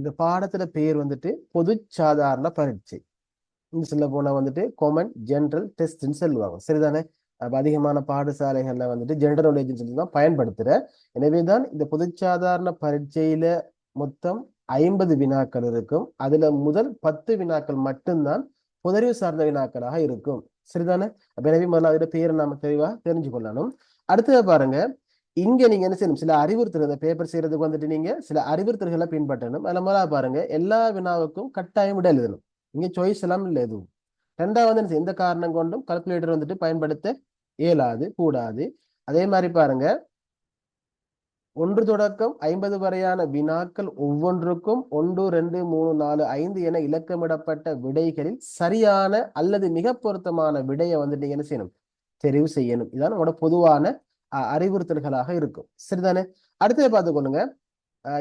இந்த பாடத்துல பேர் வந்துட்டு பொது சாதாரண பரீட்சை சொல்ல போனா வந்துட்டு கொமன் ஜென்ரல் டெஸ்ட்னு சொல்லுவாங்க. சரிதானே? அப்ப அதிகமான பாடசாலைகள்ல வந்துட்டு ஜென்ரல் நாலேஜ் சொல்லி தான் பயன்படுத்துற. எனவே தான் இந்த பொது சாதாரண பரீட்சையில மொத்தம் ஐம்பது வினாக்கள் இருக்கும். அதுல முதல் பத்து வினாக்கள் மட்டும்தான் புதறிவு சார்ந்த வினாக்களாக இருக்கும். சரிதானே? அப்ப எனவே முதல்ல அதோட பேரை நாம தெளிவா தெரிஞ்சு கொள்ளணும் அடுத்தது பாருங்க. இங்க நீங்க என்ன செய்யணும்? சில அறிவுறுத்தல் பேப்பர் செய்யறதுக்கு வந்துட்டு நீங்க சில அறிவுறுத்தல்களை பின்பற்றணும். அதுல முதல்ல பாருங்க எல்லா வினாவுக்கும் கட்டாயம் விட எழுதணும். இங்க சாய்ஸ் எல்லாம் இல்லை எதுவும். ரெண்டாவது வந்து எந்த காரணம் கொண்டும் கல்குலேட்டர் வந்துட்டு பயன்படுத்த இயலாது கூடாது. அதே மாதிரி பாருங்க ஒன்று தொடக்கம் ஐம்பது வரையான வினாக்கள் ஒவ்வொன்றுக்கும் ஒன்று ரெண்டு மூணு நாலு ஐந்து என இலக்கமிடப்பட்ட விடைகளில் சரியான அல்லது மிக பொருத்தமான விடையை வந்துட்டு நீங்க என்ன செய்யணும்? தெரிவு செய்யணும். இதான் உங்களோட பொதுவான அறிவுறுத்தல்களாக இருக்கும். சரிதானே? அடுத்தது பார்த்துக்கொள்ளுங்க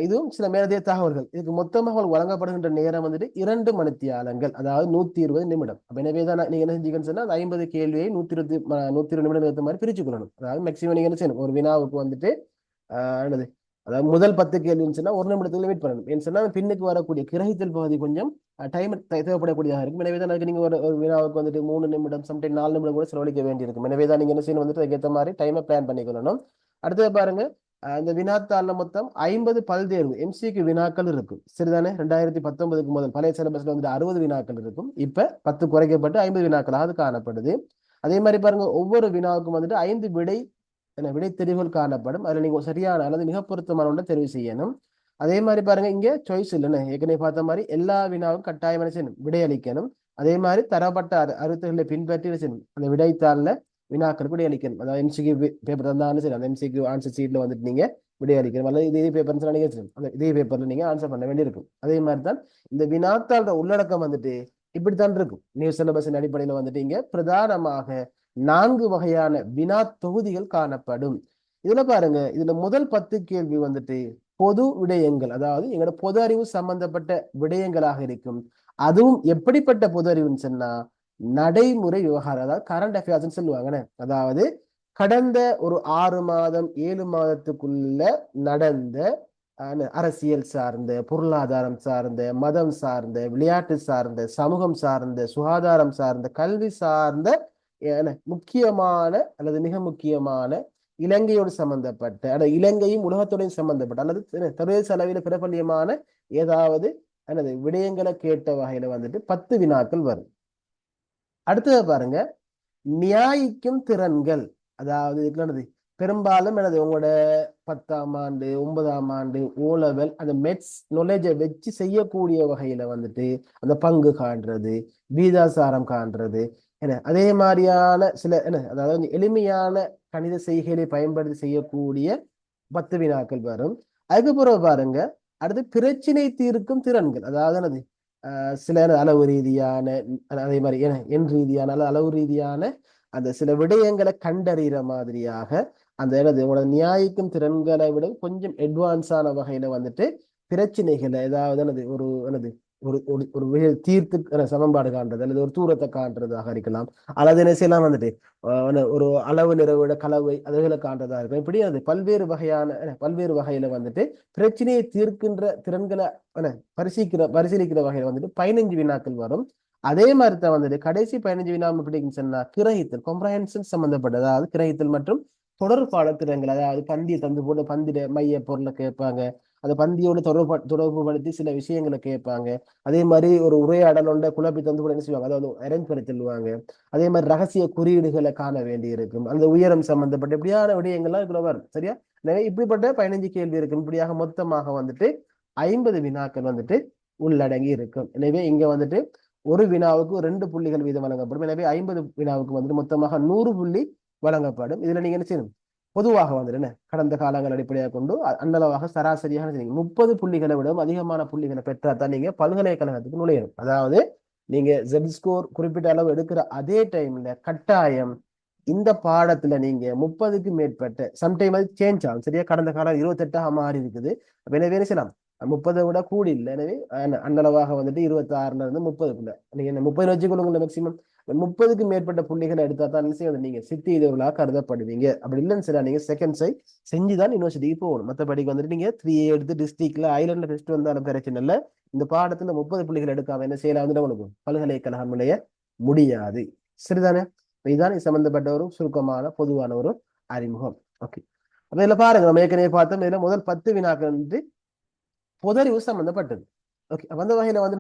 இதுவும் சில மேலதிக தகவல்கள். இதுக்கு மொத்தமாக வழங்கப்படுகின்ற நேரம் வந்துட்டு இரண்டு மணித்தியாலங்கள் அதாவது நூத்தி இருபது நிமிடம். அப்ப எனவே தான் நீங்க என்ன செஞ்சீங்கன்னு சொன்னா ஐம்பது கேள்வியை நூத்தி இருபது நூத்தி இருபது நிமிடம் ஏற்ற மாதிரி பிரிச்சு கொள்ளணும். அதாவது மேக்சிமம் நீங்க என்ன செய்யணும்? ஒரு வினாவுக்கு வந்துட்டு ஆஹ் என்னது? அதாவது முதல் பத்து கேள்வின்னு சொன்னா ஒரு நிமிடத்துல லிமிட் பண்ணணும். ஏன்னு சொன்னா பின்னுக்கு வரக்கூடிய கிரகித்தல் பகுதி கொஞ்சம் டைம் தேவைப்படக்கூடியதாக இருக்கும். எனவே தான் அதுக்கு நீங்கள் ஒரு ஒரு வினாவுக்கு வந்துட்டு மூணு நிமிடம் சம்டைம் நாலு நிமிடம் கூட செலவழிக்க வேண்டியிருக்கும். எனவே தான் நீங்கள் என்ன செய்யணும் வந்துட்டு அதுக்கேற்ற மாதிரி டைமை பிளான் பண்ணிக்கொள்ளணும். அடுத்தது பாருங்க இந்த வினாத்தாளில் மொத்தம் ஐம்பது பல்தேர்வு எம்சிக்கு வினாக்கள் இருக்கும். சரிதானே ரெண்டாயிரத்தி பத்தொன்பதுக்கு முதல் பழைய சிலபஸ்ல வந்துட்டு அறுபது வினாக்கள் இருக்கும். இப்போ பத்து குறைக்கப்பட்டு ஐம்பது வினாக்களாவது காணப்படுது. அதே மாதிரி பாருங்க ஒவ்வொரு வினாவுக்கும் வந்துட்டு ஐந்து விடை என்ன விடை தெரிவுகள் காணப்படும். அதில் நீங்கள் சரியான அல்லது மிக பொருத்தமான ஒன்றை தெரிவு செய்யணும். அதே மாதிரி பாருங்க இங்க சாய்ஸ் இல்லைன்னு. ஏற்கனவே பார்த்த மாதிரி எல்லா வினாவும் கட்டாயமான செய்யணும் விடையளிக்கணும் அதே மாதிரி தரப்பட்ட அறுத்துகளை பின்பற்றி செய்யணும் அந்த விடைத்தாளில் வினாக்களுக்கு விடையளிக்கணும் அதாவது எம்சிக்கு பேப்பர் தந்தாலும் சரி அந்த எம்சிக்கு ஆன்சர் சீட்ல வந்துட்டு நீங்க விடை அளிக்கணும். அல்லது இதே பேப்பர்னு சொன்னா நீங்க அந்த இதே பேப்பர்ல நீங்க ஆன்சர் பண்ண வேண்டியிருக்கும். அதே மாதிரி தான் இந்த வினாத்தாளோட உள்ளடக்கம் வந்துட்டு இப்படித்தான் இருக்கும். நியூ சிலபஸின் அடிப்படையில வந்துட்டு இங்க பிரதானமாக நான்கு வகையான வினா தொகுதிகள் காணப்படும். இதுல பாருங்க இதுல முதல் பத்து கேள்வி வந்துட்டு பொது விடயங்கள் அதாவது எங்களோட பொது அறிவு சம்பந்தப்பட்ட விடயங்களாக இருக்கும். அதுவும் எப்படிப்பட்ட பொது அறிவுன்னு சொன்னா நடைமுறை விவகாரம் அதாவது கரண்ட் அஃபேர்ஸ்ன்னு சொல்லுவாங்கன்னு அதாவது கடந்த ஒரு ஆறு மாதம் ஏழு மாதத்துக்குள்ள நடந்த அரசியல் சார்ந்த பொருளாதாரம் சார்ந்த மதம் சார்ந்த விளையாட்டு சார்ந்த சமூகம் சார்ந்த சுகாதாரம் சார்ந்த கல்வி சார்ந்த முக்கியமான அல்லது மிக முக்கியமான இலங்கையோடு சம்பந்தப்பட்ட அல்லது இலங்கையும் உலகத்துடன் சம்பந்தப்பட்ட அல்லது சர்வதேச அளவில் பிரபல்யமான ஏதாவது அல்லது விடயங்களை கேட்ட வகையில வந்துட்டு பத்து வினாக்கள் வரும். அடுத்தது பாருங்க நியாயிக்கும் திறன்கள் அதாவது என்னது? பெரும்பாலும் எனது உங்களோட பத்தாம் ஆண்டு ஒன்பதாம் ஆண்டு ஓ லெவல் அந்த மெட்ஸ் நாலேஜை வச்சு செய்யக்கூடிய வகையில வந்துட்டு அந்த பங்கு காண்றது வீதாசாரம் காண்றது என்ன அதே மாதிரியான சில என்ன அதாவது எளிமையான கணித செய்கைகளை பயன்படுத்தி செய்யக்கூடிய பத்து வினாக்கள் வரும். அதுக்கப்புறம் பாருங்க அடுத்து பிரச்சினை தீர்க்கும் திறன்கள் அதாவது என்னது சில அளவு ரீதியான அதே மாதிரி என் ரீதியான அளவு ரீதியான அந்த சில விடயங்களை கண்டறிகிற மாதிரியாக அந்த எனது உங்களோட நியாயிக்கும் திறன்களை விட கொஞ்சம் அட்வான்ஸான வகையில வந்துட்டு பிரச்சனைகளை ஏதாவது எனது ஒரு எனது ஒரு ஒரு தீர்த்து சமன்பாடு காண்றது அல்லது ஒரு தூரத்தை காண்றதாக இருக்கலாம். அல்லது என்ன செய்யலாம் வந்துட்டு ஒரு அளவு நிறவிட கலவை அதுகளை காண்றதா இருக்கும் இப்படி அது பல்வேறு வகையான பல்வேறு வகையில வந்துட்டு பிரச்சனையை தீர்க்கின்ற திறன்களை பரிசீலிக்கிற பரிசீலிக்கிற வகையில வந்துட்டு பதினஞ்சு வினாக்கள் வரும். அதே மாதிரி தான் வந்துட்டு கடைசி பதினஞ்சு வினா எப்படின்னு சொன்னா கிரகித்தல் கொம்ப்ரஹென்சன் சம்பந்தப்பட்ட அதாவது கிரகித்தல் மற்றும் தொடர்பாட திறன்கள் அதாவது பந்திய தந்து போட்டு பந்திட மைய பொருளை கேட்பாங்க. அந்த பந்தியோட தொடர்பு தொடர்பு படுத்தி சில விஷயங்களை கேட்பாங்க. அதே மாதிரி ஒரு உரையாடலோட குழப்பி தந்து கூட என்ன செய்வாங்க? அதாவது அரேஞ்ச் பண்ணி தள்ளுவாங்க அதே மாதிரி ரகசிய குறியீடுகளை காண வேண்டி இருக்கும் அந்த உயரம் சம்பந்தப்பட்ட இப்படியான விடயங்கள்லாம் இதுல வரும். சரியா? எனவே இப்படிப்பட்ட பதினஞ்சு கேள்வி இருக்கும் இப்படியாக மொத்தமாக வந்துட்டு ஐம்பது வினாக்கள் வந்துட்டு உள்ளடங்கி இருக்கும். எனவே இங்க வந்துட்டு ஒரு வினாவுக்கு ரெண்டு புள்ளிகள் வீதம் வழங்கப்படும். எனவே ஐம்பது வினாவுக்கு வந்துட்டு மொத்தமாக நூறு புள்ளி வழங்கப்படும். இதுல நீங்க என்ன செய்யணும்? பொதுவாக வந்துட்டு கடந்த காலங்கள் அடிப்படையாக கொண்டு அந்தளவாக சராசரியாக முப்பது புள்ளிகளை விடவும் அதிகமான புள்ளிகளை பெற்றால் தான் நீங்க பல்கலைக்கழகத்துக்கு நுழையணும். அதாவது நீங்க ஜெட் ஸ்கோர் குறிப்பிட்ட அளவு எடுக்கிற அதே டைம்ல கட்டாயம் இந்த பாடத்துல நீங்க முப்பதுக்கு மேற்பட்ட சம்டைம் அது சேஞ்ச் ஆகும். சரியா? கடந்த காலம் இருபத்தெட்டாக மாறி இருக்குது. எனவே என்ன செய்யலாம்? முப்பதை விட கூடி இல்லை எனவே அந்த- வந்துட்டு இருபத்தி ஆறுல இருந்து முப்பதுக்குள்ள. நீங்க என்ன முப்பது வச்சுக்கொள்ளுங்க மேக்சிமம் முப்பதுக்கு மேற்பட்ட புள்ளிகளை எடுத்தா தான் என்ன வந்து நீங்க சித்தி இதுவர்களாக கருதப்படுவீங்க. அப்படி இல்லைன்னு சரி நீங்க செகண்ட் சை செஞ்சு தான் யூனிவர்சிட்டிக்கு போகணும். மற்றபடிக்கு வந்துட்டு நீங்க த்ரீ எடுத்து டிஸ்ட்ரிக்ட்ல ஐலண்ட்ல டெஸ்ட் வந்தாலும் பிரச்சனை இல்லை. இந்த பாடத்துல முப்பது புள்ளிகள் எடுக்காம என்ன செய்யலாம் வந்துட்டு உங்களுக்கு பல்கலைக்கழகம் நுழைய முடியாது. சரிதானே? இதுதான் சம்பந்தப்பட்ட ஒரு சுருக்கமான பொதுவான ஒரு அறிமுகம். ஓகே அப்ப இதுல பாருங்க. நம்ம ஏற்கனவே பார்த்தோம். இதுல முதல் பத்து வினாக்கள் வந்து பொதறிவு சம்பந்தப்பட்டது. ஓகே அந்த வகையில வந்து